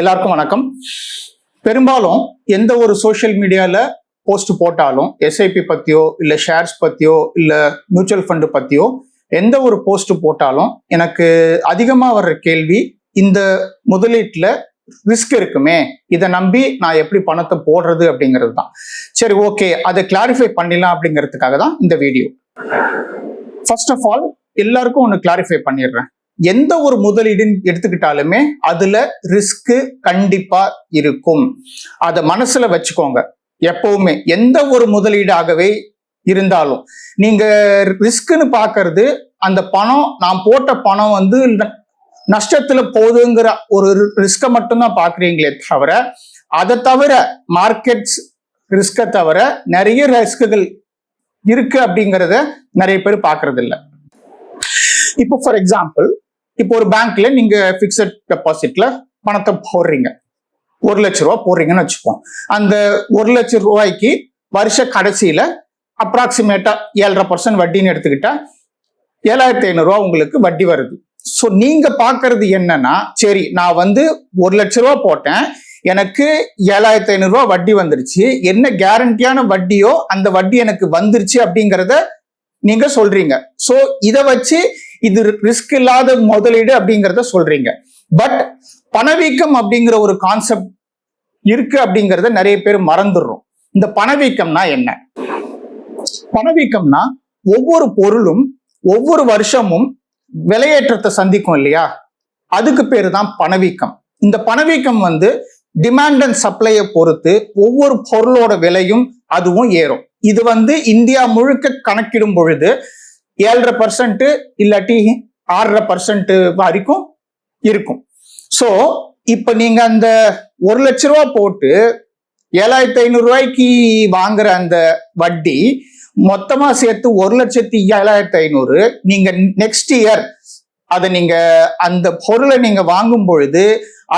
எல்லாருக்கும் வணக்கம். பெரும்பாலும் எந்த ஒரு சோஷியல் மீடியால போஸ்ட் போட்டாலும் எஸ்ஐபி பத்தியோ இல்ல ஷேர்ஸ் பத்தியோ இல்ல மியூச்சுவல் ஃபண்டு பத்தியோ எந்த ஒரு போஸ்ட் போட்டாலும் எனக்கு அதிகமா வர்ற கேள்வி இந்த முதலீட்டுல ரிஸ்க் இருக்குமே இதை நம்பி நான் எப்படி பணத்தை போடுறது அப்படிங்கிறது தான். சரி ஓகே அதை கிளாரிஃபை பண்ணிடலாம் அப்படிங்கிறதுக்காக தான் இந்த வீடியோ ஃபர்ஸ்ட் ஆஃப் ஆல் எல்லாருக்கும் ஒன்று கிளாரிஃபை பண்ணிடுறேன். எந்த ஒரு முதலீடுன்னு எடுத்துக்கிட்டாலுமே அதுல ரிஸ்க்கு கண்டிப்பா இருக்கும். அதை மனசுல வச்சுக்கோங்க. எப்பவுமே எந்த ஒரு முதலீடாகவே இருந்தாலும். நீங்க ரிஸ்க்னு பாக்குறது அந்த பணம் நான் போட்ட பணம் வந்து ந- நஷ்டத்துல போகுதுங்கிற ஒரு ரிஸ்கை மட்டும்தான் பாக்குறீங்களே தவிர அதை தவிர மார்க்கெட்ஸ் ரிஸ்கை தவிர நிறைய ரிஸ்க்குகள் இருக்கு அப்படிங்கிறத நிறைய பேர் பாக்குறது இல்லை இப்போ ஃபார் எக்ஸாம்பிள் இப்போ ஒரு பேங்க்ல நீங்க பிக்சட் டெபாசிட்ல பணத்தை போடுறீங்க. ஒரு லட்ச ரூபா போடுறீங்கன்னு வச்சுப்போம் அந்த ஒரு லட்சம் ரூபாய்க்கு வருஷ கடைசியில அப்ராக்சிமேட்டா ஏழரை பர்சன்ட் வட்டின்னு எடுத்துக்கிட்டா ஏழாயிரத்தி ஐநூறுரூவா உங்களுக்கு வட்டி வருது. ஸோ நீங்க பாக்குறது என்னன்னா சரி நான் வந்து ஒரு லட்ச ரூபா போட்டேன். எனக்கு ஏழாயிரத்தி ஐநூறுரூவா வட்டி வந்துருச்சு. என்ன கேரண்டியான வட்டியோ அந்த வட்டி எனக்கு வந்துருச்சு அப்படிங்கிறத நீங்க சொல்றீங்க. ஸோ இதை வச்சு இது ரிஸ்க் இல்லாத முதலீடு அப்படிங்கிறத சொல்றீங்க. பட் பணவீக்கம் அப்படிங்கிற ஒரு கான்செப்ட் இருக்கு அப்படிங்கிறத நிறைய பேர் மறந்துடுறோம். இந்த பணவீக்கம்னா என்ன? பணவீக்கம்னா ஒவ்வொரு பொருளும் ஒவ்வொரு வருஷமும் விலையேற்றத்தை சந்திக்கும் இல்லையா? அதுக்கு பேரு தான் பணவீக்கம். இந்த பணவீக்கம் வந்து டிமாண்ட் அண்ட் சப்ளையை பொறுத்து ஒவ்வொரு பொருளோட விலையும் அதுவும் ஏறும். இது வந்து இந்தியா முழுக்க கணக்கிடும் பொழுது ஏழரை பர்சன்ட் இல்லாட்டி ஆறரை பர்சன்ட் வரைக்கும் இருக்கும். ஸோ இப்போ நீங்க அந்த ஒரு லட்ச ரூபா போட்டு ஏழாயிரத்தி ஐநூறு ரூபாய்க்கு வாங்குற அந்த வட்டி மொத்தமா சேர்த்து ஒரு லட்சத்தி ஏழாயிரத்தி ஐநூறு நீங்க நெக்ஸ்ட் இயர் அதை நீங்க அந்த பொருளை நீங்க வாங்கும் பொழுது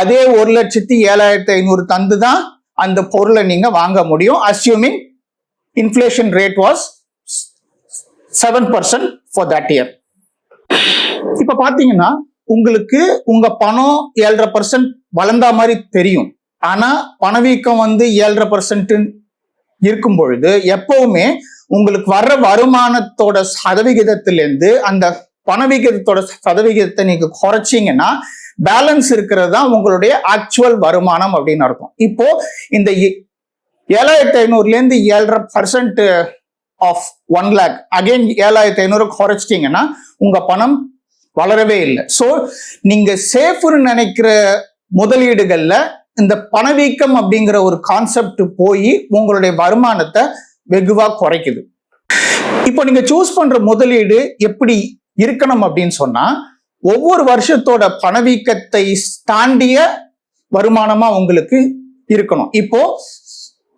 அதே ஒரு லட்சத்தி ஏழாயிரத்தி ஐநூறு தந்து தான் அந்த பொருளை நீங்க வாங்க முடியும். Assuming inflation rate was seven percent for that year இப்ப பாத்தீங்கன்னா உங்களுக்கு உங்க பணம் ஏழரை பர்சன்ட் வளர்ந்தா மாதிரி தெரியும். ஆனா பணவீக்கம் வந்து ஏழரை பர்சன்ட் இருக்கும் பொழுது எப்பவுமே உங்களுக்கு வர்ற வருமானத்தோட சதவிகிதத்திலேருந்து அந்த பணவீகத்தோட சதவிகிதத்தை நீங்க குறைச்சிங்கன்னா பேலன்ஸ் இருக்கிறது தான் உங்களுடைய ஆக்சுவல் வருமானம் அப்படின்னு அர்த்தம். இப்போ இந்த ஏழாயிரத்தி ஐநூறுல இருந்து ஏழரை percent of one lakh again ஏழாயிரத்தி ஐநூறு குறைச்சிட்டீங்கன்னா உங்க பணம் வளரவே இல்லை. ஸோ நீங்க சேஃப்னு நினைக்கிற முதலீடுகள்ல இந்த பணவீக்கம் அப்படிங்கிற ஒரு கான்செப்ட் போய் உங்களுடைய வருமானத்தை வெகுவா குறைக்குது. இப்போ நீங்க சூஸ் பண்ற முதலீடு எப்படி இருக்கணும் அப்படின்னு சொன்னா ஒவ்வொரு வருஷத்தோட பணவீக்கத்தை தாண்டிய வருமானமா உங்களுக்கு இருக்கணும். இப்போ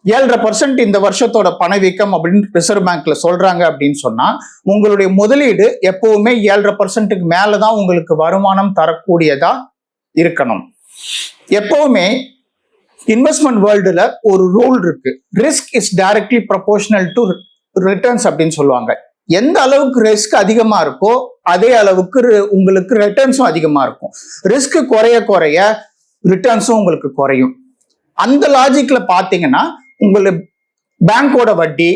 ஏழரை பர்சன்ட் இந்த வருஷத்தோட பணவீக்கம் அப்படின்னு ரிசர்வ் பேங்க்ல சொல்றாங்க அப்படின்னு சொன்னா உங்களுடைய முதலீடு எப்பவுமே ஏழரை பர்சன்ட்டுக்கு மேலதான் உங்களுக்கு வருமானம் தரக்கூடியதா இருக்கணும். எப்பவுமே இன்வெஸ்ட்மெண்ட் வேர்ல்டுல ஒரு ரூல் இருக்கு. Risk is directly proportional to returns அப்படின்னு சொல்லுவாங்க. எந்த அளவுக்கு ரிஸ்க் அதிகமா இருக்கோ அதே அளவுக்கு ரி- உங்களுக்கு ரிட்டர்ன்ஸும் அதிகமா இருக்கும். ரிஸ்க் குறைய குறைய ரிட்டர்ன்ஸும் உங்களுக்கு குறையும். அந்த லாஜிக்ல பாத்தீங்கன்னா உங்களுக்கு பேங்கோட வட்டி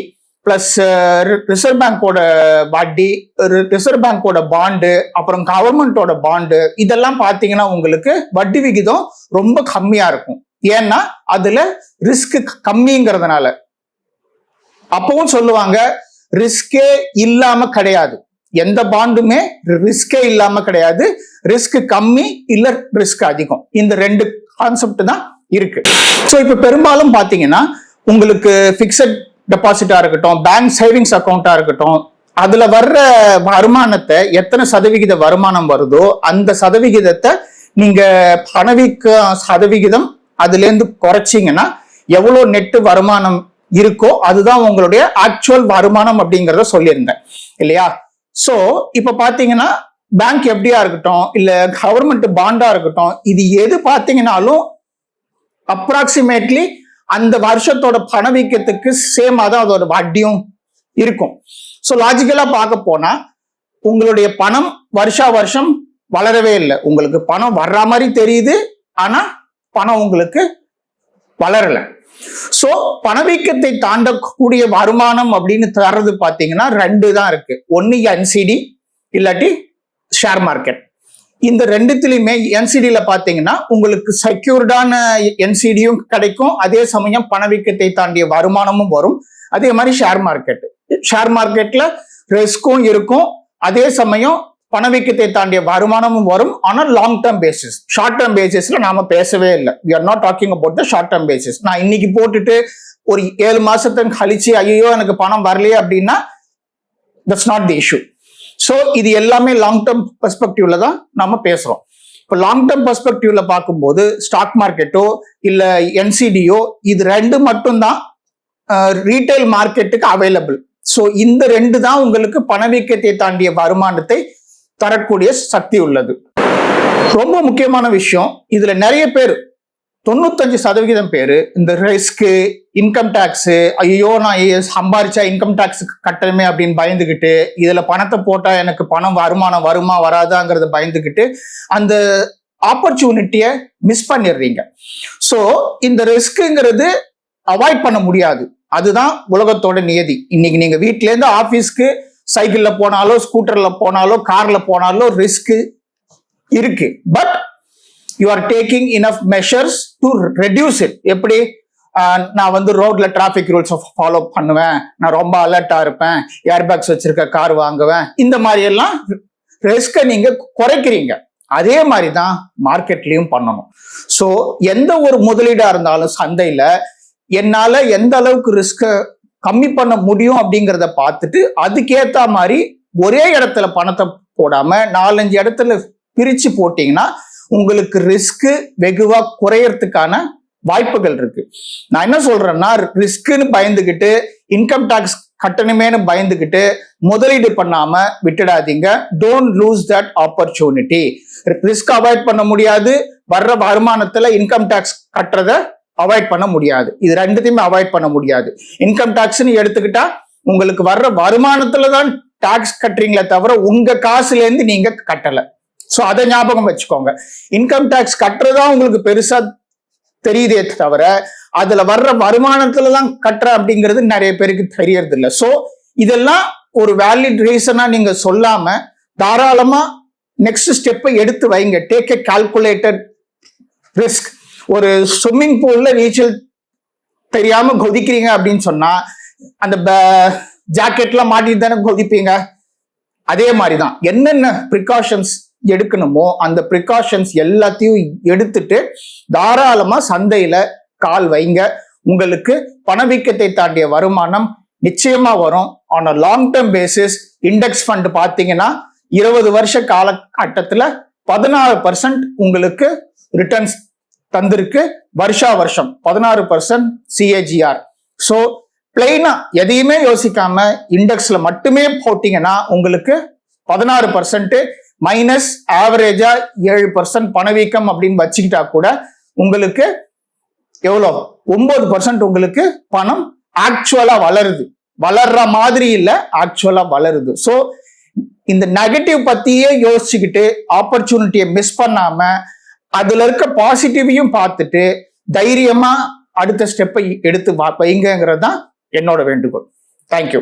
பிளஸ் ரிசர்வ் பேங்கோட வட்டி ரிசர்வ் பேங்கோட பாண்டு அப்புறம் கவர்மெண்டோட பாண்டு இதெல்லாம் பார்த்தீங்கன்னா உங்களுக்கு வட்டி விகிதம் ரொம்ப கம்மியா இருக்கும். ஏன்னா அதுல ரிஸ்க் கம்மிங்கிறதுனால. அப்பவும் சொல்லுவாங்க ரிஸ்கே இல்லாம கிடையாது. எந்த பாண்டுமே ரிஸ்கே இல்லாம கிடையாது. ரிஸ்க் கம்மி இல்ல ரிஸ்க் அதிகம். இந்த ரெண்டு கான்செப்ட் தான் இருக்கு. ஸோ இப்ப பெரும்பாலும் பாத்தீங்கன்னா உங்களுக்கு ஃபிக்ஸட் டெபாசிட்டா இருக்கட்டும் பேங்க் சேவிங்ஸ் அக்கௌண்டா இருக்கட்டும் அதுல வர்ற வருமானத்தை எத்தனை சதவிகித வருமானம் வருதோ அந்த சதவிகிதத்தை நீங்க பணவீக்க சதவிகிதம் அதுல இருந்து குறைச்சிங்கன்னா எவ்வளவு நெட்டு வருமானம் இருக்கோ அதுதான் உங்களுடைய ஆக்சுவல் வருமானம் அப்படிங்கறத சொல்லியிருந்தேன் இல்லையா? சோ இப்ப பாத்தீங்கன்னா பேங்க் எப்படியா இருக்கட்டும் இல்ல கவர்மெண்ட் பாண்டா இருக்கட்டும் இது எது பாத்தீங்கன்னாலும் அப்ராக்சிமேட்லி அந்த வருஷத்தோட பணவீக்கத்துக்கு சேமா தான் அதோட வட்டியும் இருக்கும். ஸோ லாஜிக்கலா பார்க்க போனா உங்களுடைய பணம் வருஷா வருஷம் வளரவே இல்லை. உங்களுக்கு பணம் வர்ற மாதிரி தெரியுது ஆனா பணம் உங்களுக்கு வளரல. சோ பணவீக்கத்தை தாண்டக்கூடிய வருமானம் அப்படின்னு தர்றது பாத்தீங்கன்னா ரெண்டு தான் இருக்கு. ஒன்னு என்சிடி இல்லாட்டி ஷேர் மார்க்கெட் இந்த ரெண்டுத்திலையுமே என்சிடியில பாத்தீங்கன்னா உங்களுக்கு செக்யூர்டான என்சிடியும் கிடைக்கும். அதே சமயம் பணவீக்கத்தை தாண்டிய வருமானமும் வரும். அதே மாதிரி ஷேர் மார்க்கெட் ஷேர் மார்க்கெட்ல ரிஸ்க்கும் இருக்கும். அதே சமயம் பணவீக்கத்தை தாண்டிய வருமானமும் வரும். ஆனால் long term basis short term பேசிஸ்ல நாம பேசவே இல்லை. We are not talking about the short term basis நான் இன்னைக்கு போட்டுட்டு ஒரு ஏழு மாசத்துக்கு கழிச்சு ஐயோ எனக்கு பணம் வரலையே அப்படின்னா that's not the issue so இது எல்லாமே லாங் டேர்ம் பெர்ஸ்பெக்டிவ்ல தான் நம்ம பேசுறோம். இப்போ லாங் டேர்ம் பெர்ஸ்பெக்டிவ்ல பார்க்கும்போது ஸ்டாக் மார்க்கெட்டோ இல்லை என்சிடியோ இது ரெண்டு மட்டும்தான் ரீட்டைல் மார்க்கெட்டுக்கு அவைலபிள் ஸோ இந்த ரெண்டு தான் உங்களுக்கு பணவீக்கத்தை தாண்டிய வருமானத்தை தரக்கூடிய சக்தி உள்ளது. ரொம்ப முக்கியமான விஷயம் இதுல நிறைய பேர் தொண்ணூத்தஞ்சு சதவிகிதம் பேர் இந்த ரிஸ்க்கு இன்கம் டேக்ஸ் ஐயோ நான் சம்பாரிச்சா இன்கம் டேக்ஸ் கட்டணுமே அப்படின்னு பயந்துகிட்டு இதுல பணத்தை போட்டா எனக்கு பணம் வருமானம் வருமா வராதாங்கிறத பயந்துகிட்டு அந்த ஆப்பர்ச்சுனிட்டியை மிஸ் பண்ணிடுறீங்க. ஸோ இந்த ரிஸ்க்குங்கிறது அவாய்ட் பண்ண முடியாது. அதுதான் உலகத்தோட நியதி. இன்னைக்கு நீங்க வீட்ல இருந்து ஆபீஸ்க்கு சைக்கிள்ல போனாலோ ஸ்கூட்டர்ல போனாலோ கார்ல போனாலோ ரிஸ்க் இருக்கு. But you are taking enough measures to reduce it எப்படி? நான் வந்து ரோட்ல டிராஃபிக் ரூல்ஸ் ஃபாலோ பண்ணுவேன். நான் ரொம்ப அலர்ட்டா இருப்பேன். ஏர் பேக்ஸ் வச்சிருக்க கார் வாங்குவேன். இந்த மாதிரி எல்லாம் ரிஸ்கை நீங்க குறைக்கிறீங்க. அதே மாதிரி தான் மார்க்கெட்லயும் பண்ணணும். ஸோ எந்த ஒரு முதலீடா இருந்தாலும் சந்தையில என்னால எந்த அளவுக்கு ரிஸ்க கம்மி பண்ண முடியும் அப்படிங்கிறத பார்த்துட்டு அதுக்கேத்த மாதிரி ஒரே இடத்துல பணத்தை போடாம நாலஞ்சு இடத்துல பிரிச்சு போட்டீங்கன்னா உங்களுக்கு ரிஸ்க் வெகுவா குறையறதுக்கான வாய்ப்புகள் இருக்கு. நான் என்ன சொல்றேன்னா ரிஸ்க்குன்னு பயந்துகிட்டு இன்கம் டாக்ஸ் கட்டணுமேனு பயந்துகிட்டு முதலீடு பண்ணாம விட்டுடாதீங்க. Don't lose that opportunity risk avoid பண்ண முடியாது. வர்ற வருமானத்துல இன்கம் டாக்ஸ் கட்டுறத அவாய்ட் பண்ண முடியாது. இது ரெண்டுத்தையுமே அவாய்ட் பண்ண முடியாது. இன்கம் டாக்ஸ்ன்னு எடுத்துக்கிட்டா உங்களுக்கு வர்ற வருமானத்துல தான் டாக்ஸ் கட்டுறீங்களே தவிர உங்க காசுல இருந்து நீங்க கட்டலை. ஸோ அதை ஞாபகம் வச்சுக்கோங்க. இன்கம் டேக்ஸ் கட்டுறதா உங்களுக்கு பெருசா தெரியுதே தவிர அதுல வர்ற வருமானத்துல தான் கட்டுற அப்படிங்கிறது நிறைய பேருக்கு தெரியறது இல்லை ஸோ இதெல்லாம் ஒரு வேலிட் ரீசனா நீங்க சொல்லாம தாராளமா நெக்ஸ்ட் ஸ்டெப்பை எடுத்து வைங்க. டேக் எ கால்குலேட்டட் ரிஸ்க் ஒரு ஸ்விம்மிங் பூல்ல நீச்சல் தெரியாம கொதிக்கிறீங்க அப்படின்னு சொன்னா அந்த ஜாக்கெட்லாம் மாட்டிட்டு தானே கொதிப்பீங்க? அதே மாதிரி தான் என்னென்ன ப்ரிகாஷன்ஸ் எடுக்கணுமோ அந்த ப்ரிகாஷன்ஸ் எல்லாத்தையும் எடுத்துட்டு தாராளமா சந்தையில கால் வைங்க. உங்களுக்கு பணவீக்கத்தை தாண்டிய வருமானம் நிச்சயமா வரும். On a long term basis index fund பார்த்தீங்கன்னா இருபது வருஷ காலகட்டத்தில் பதினாறு பர்சன்ட் உங்களுக்கு ரிட்டர்ன்ஸ் தந்திருக்கு வருஷா வருஷம். பதினாறு பர்சன்ட் சிஏஜிஆர் ஸோ பிளெயினா எதையுமே யோசிக்காம இண்டெக்ஸ்ல மட்டுமே போட்டிங்கன்னா உங்களுக்கு பதினாறு பர்சன்ட் மைனஸ் ஆவரேஜா ஏழு பர்சன்ட் பணவீக்கம் அப்படின்னு வச்சுக்கிட்டா கூட உங்களுக்கு எவ்வளோ? ஒன்பது பர்சன்ட் உங்களுக்கு பணம் ஆக்சுவலா வளருது. வளர்ற மாதிரி இல்ல ஆக்சுவலா வளருது. ஸோ இந்த நெகட்டிவ் பத்தியே யோசிச்சுக்கிட்டு ஆப்பர்ச்சுனிட்டியை மிஸ் பண்ணாம அதுல இருக்க பாசிட்டிவையும் பார்த்துட்டு தைரியமா அடுத்த ஸ்டெப்பை எடுத்து வைங்கிறது தான் என்னோட வேண்டுகோள். தேங்க்யூ